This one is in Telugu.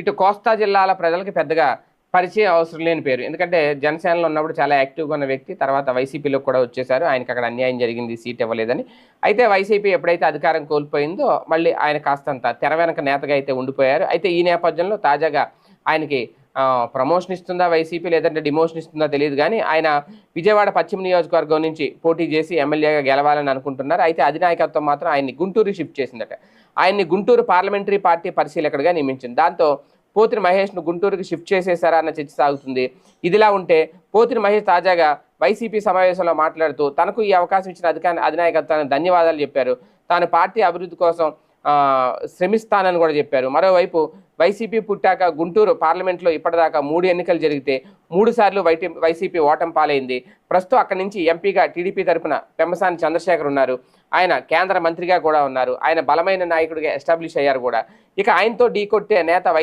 ఇటు కోస్తా జిల్లాల ప్రజలకు పెద్దగా పరిచయం అవసరం లేని పేరు. ఎందుకంటే జనసేనలో ఉన్నప్పుడు చాలా యాక్టివ్గా ఉన్న వ్యక్తి తర్వాత వైసీపీలో కూడా వచ్చేసారు. ఆయనకి అక్కడ అన్యాయం జరిగింది సీట్ ఇవ్వలేదని. అయితే వైసీపీ ఎప్పుడైతే అధికారం కోల్పోయిందో మళ్ళీ ఆయన కాస్తంత తెర వెనక నేతగా అయితే ఉండిపోయారు. అయితే ఈ నేపథ్యంలో తాజాగా ఆయనకి ప్రమోషన్ ఇస్తుందా వైసీపీ? లేదంటే డిమోషన్ ఇస్తుందా తెలియదు కానీ ఆయన విజయవాడ పశ్చిమ నియోజకవర్గం నుంచి పోటీ చేసి ఎమ్మెల్యేగా గెలవాలని అనుకుంటున్నారు. అయితే అధినాయకత్వం మాత్రం ఆయన్ని గుంటూరు షిఫ్ట్ చేసిందట. ఆయన్ని గుంటూరు పార్లమెంటరీ పార్టీ పరిశీలకుడిగా నియమించింది. దాంతో పోతిరి మహేష్ను గుంటూరుకి షిఫ్ట్ చేసేశారా అన్న చర్చ సాగుతుంది. ఇదిలా ఉంటే పోతిరి మహేష్ తాజాగా వైసీపీ సమావేశంలో మాట్లాడుతూ తనకు ఈ అవకాశం ఇచ్చిన అధికారి అధినాయకత్వానికి ధన్యవాదాలు చెప్పారు. తాను పార్టీ అభివృద్ధి కోసం శ్రమిస్తానని కూడా చెప్పారు. మరోవైపు వైసీపీ పుట్టాక గుంటూరు పార్లమెంట్లో ఇప్పటిదాకా మూడు ఎన్నికలు జరిగితే మూడు సార్లు వైటీ వైసీపీ ఓటం పాలైంది. ప్రస్తుతం అక్కడి నుంచి ఎంపీగా టీడీపీ తరఫున పెమ్మసాని చంద్రశేఖర్ ఉన్నారు. ఆయన కేంద్ర మంత్రిగా కూడా ఉన్నారు. ఆయన బలమైన నాయకుడిగా ఎస్టాబ్లిష్ అయ్యారు కూడా. ఇక ఆయనతో ఢీకొట్టే నేత వై